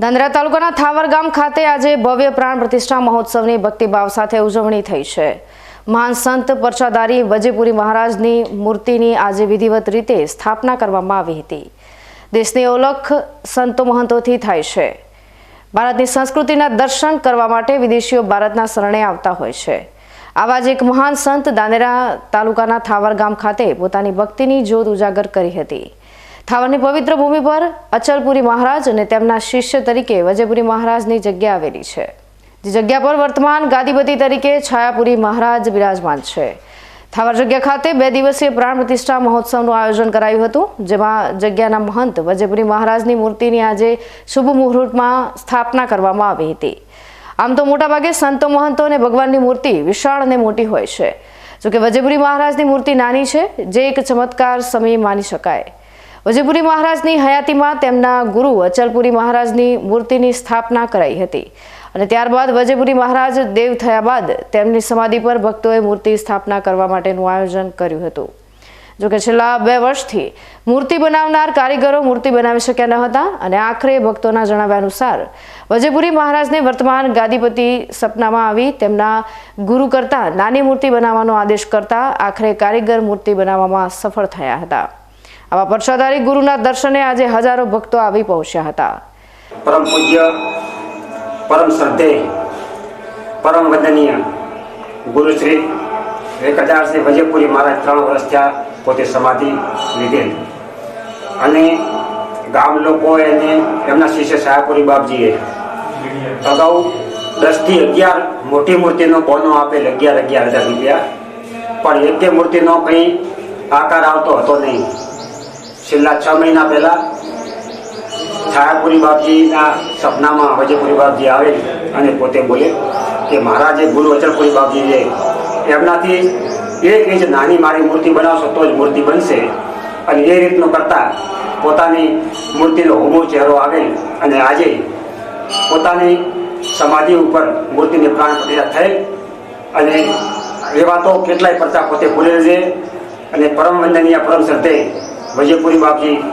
ધાંધ્રા તાલુકાના થાવર ગામ ખાતે આજે ભવ્ય પ્રાણ પ્રતિષ્ઠા મહોત્સવની ભક્તિભાવ સાથે ઉજવણી થઈ છે. મહાન સંત પરચાદારી વજેપુરી મહારાજની મૂર્તિની આજે વિધિવત રીતે સ્થાપના કરવામાં આવી હતી. દેશની ઓળખ સંતો મહંતોથી થાય છે. ભારતની સંસ્કૃતિના દર્શન કરવા માટે વિદેશીઓ ભારતના શરણે આવતા હોય છે. આવા જ એક મહાન સંત દાનેરા તાલુકાના થાવર ગામ ખાતે પોતાની ભક્તિની જ્યોત ઉજાગર કરી હતી. થાવરની પવિત્ર ભૂમિ પર અચલપુરી મહારાજ અને તેમના શિષ્ય તરીકે વજયપુરી મહારાજની જગ્યા આવેલી છે. જે જગ્યા પર વર્તમાન ગાદીપતિ તરીકે છાયાપુરી મહારાજ બિરાજમાન છે. થાવર જગ્યા ખાતે બે દિવસીય પ્રાણ પ્રતિષ્ઠા મહોત્સવનું આયોજન કરાયું હતું, જેમાં જગ્યાના મહંત વજયપુરી મહારાજની મૂર્તિની આજે શુભ મુહૂર્તમાં સ્થાપના કરવામાં આવી હતી. આમ તો મોટાભાગે સંતો મહંતો અને ભગવાનની મૂર્તિ વિશાળ અને મોટી હોય છે. જોકે વજયપુરી મહારાજની મૂર્તિ નાની છે, જે એક ચમત્કાર સમય માની શકાય. વજયપુરી મહારાજની હયાતીમાં તેમના ગુરુ અચલપુરી મહારાજની મૂર્તિની સ્થાપના કરાઈ હતી. અને ત્યારબાદ વજયપુરી મહારાજ દેવ થયા બાદ તેમની સમાધિ પર ભક્તોએ મૂર્તિ સ્થાપના કરવા માટેનું આયોજન કર્યું હતું. જોકે છેલ્લા બે વર્ષથી મૂર્તિ બનાવનાર કારીગરો મૂર્તિ બનાવી શક્યા ન હતા અને આખરે ભક્તોના જણાવ્યા અનુસાર વજયપુરી મહારાજને વર્તમાન ગાદીપતિ સપનામાં આવી તેમના ગુરુ કરતાં નાની મૂર્તિ બનાવવાનો આદેશ કરતા આખરે કારીગર મૂર્તિ બનાવવામાં સફળ થયા હતા. આવા પરસાદારી ગુરુના દર્શને આજે હજારો ભક્તો આવી પહોંચ્યા હતા. પરમ પૂજ્ય, પરમ શ્રદ્ધે પરમ વંદનીય ગુરુશ્રી એક હજાર શ્રી વજયપુરી મહારાજ ત્રણ વર્ષ થયા પોતે સમાધિ લીધેલ. અને ગામ લોકો એને એમના શિષ્ય શાહપુરી બાપજીએ અગાઉ દસથી અગિયાર મોટી મૂર્તિનો બોનો આપેલ અગિયાર અગિયાર હજાર રૂપિયા. પણ એકે મૂર્તિનો કંઈ આકાર આવતો હતો નહીં. છેલ્લા છ મહિના પહેલાં છાયાપુરી બાપજીના સપનામાં વજયપુરી બાપજી આવે અને પોતે બોલે કે મારા જે ગુરુ અચલપુરી બાપજી છે એમનાથી એક ઇંચ નાની મારી મૂર્તિ બનાવશો તો જ મૂર્તિ બનશે. અને એ રીતનું કરતા પોતાની મૂર્તિનો હોમો ચહેરો આવેલ અને આજે પોતાની સમાધિ ઉપર મૂર્તિની પ્રાણ પ્રતિષ્ઠા થઈ અને એવા તો કેટલાય પરચા પોતે ભૂલે છે. અને પરમ વંદનીય, પરમ શ્રદ્ધે વજયપુરી બાપજી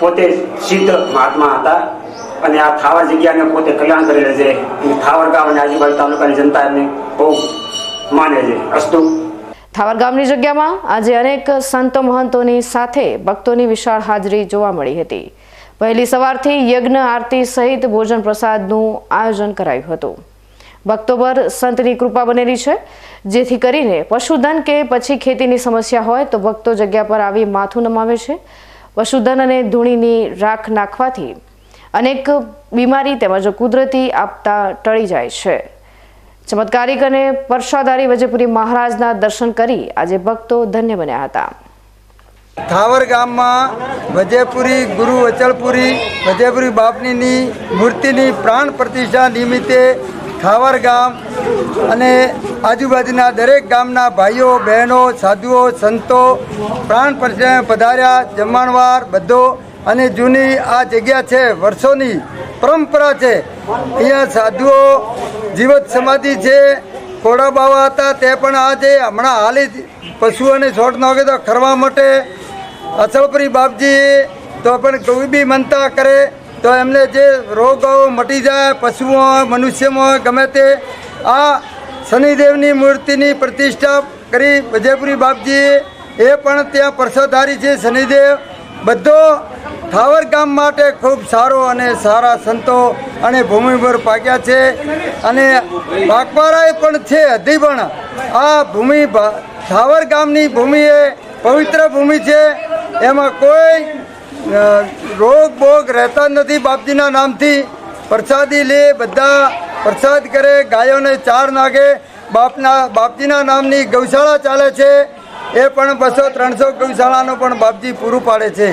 પોતે સિદ્ધ મહાત્મા હતા અને આ થાવર જગ્યાને પોતે કલ્યાણ કરેલ છે. થાવર ગામ અને આજુબાજુ તાલુકાની જનતા એમને બહુ માને છે. અસ્તુ. થાવર ગામની જગ્યામાં આજે અનેક સંતો મહંતોની સાથે ભક્તોની વિશાળ હાજરી જોવા મળી હતી. વહેલી સવારથી યજ્ઞ, આરતી સહિત ભોજન પ્રસાદનું આયોજન કરાયું હતું. ભક્તો પર સંતની કૃપા બનેલી છે. જેથી કરીને પશુધન કે પછી ખેતીની સમસ્યા હોય તો ભક્તો જગ્યા પર આવી માથું નમાવે છે. પશુધન અને ધૂણીની રાખ નાખવાથી અનેક બીમારી તેમજ કુદરતી આપતા ટળી જાય છે. ચમત્કારિક અને પરસાદારી વજેપુરી મહારાજના દર્શન કરી આજે ભક્તો ધન્ય બન્યા હતા. થાવર ગામમાં વજેપુરી ગુરુ અચલપુરી, વજેપુરી બાપનીની મૂર્તિની પ્રાણ પ્રતિષ્ઠા નિમિત્તે થાવર ગામ અને આજુબાજુના દરેક ગામના ભાઈઓ, બહેનો, સાધુઓ, સંતો પ્રાણ પ્રતિષ્ઠા પધાર્યા, જમણવાર બધો અને જૂની આ જગ્યા છે, વર્ષોની પરંપરા છે. અહીંયા સાધુઓ, જીવત સમાધિ છે. કોડા બાવા હતા તે પણ આજે હમણાં હાલી પશુઓને છોડ નાખે તો ખરવા માટે. અસલપુરી બાપજી તો પણ કોઈ બી મનતા કરે. તો એમને જે રોગો મટી જાય, પશુઓ, મનુષ્યમાં ગમે તે, આ શનિદેવની મૂર્તિની પ્રતિષ્ઠા કરી વિજયપુરી બાપજીએ, એ પણ ત્યાં પરસોધારી છે શનિદેવ. બધો થાવર ગામ માટે ખૂબ સારો અને સારા સંતો અને ભૂમિ પર પાક્યા છે. અને પાકવાળાએ પણ છે હજી પણ. આ ભૂમિ થાવર ગામની ભૂમિ એ પવિત્ર ભૂમિ છે. એમાં કોઈ રોગ બોગ રહેતા નથી બાપજીના નામથી. પ્રસાદી લે, બધા પ્રસાદ કરે, ગાયોને ચાર નાખે બાપના, બાપજીના નામની ગૌશાળા ચાલે છે. એ પણ બસો ત્રણસો ગૌશાળાનું પણ બાપજી પૂરું પાડે છે.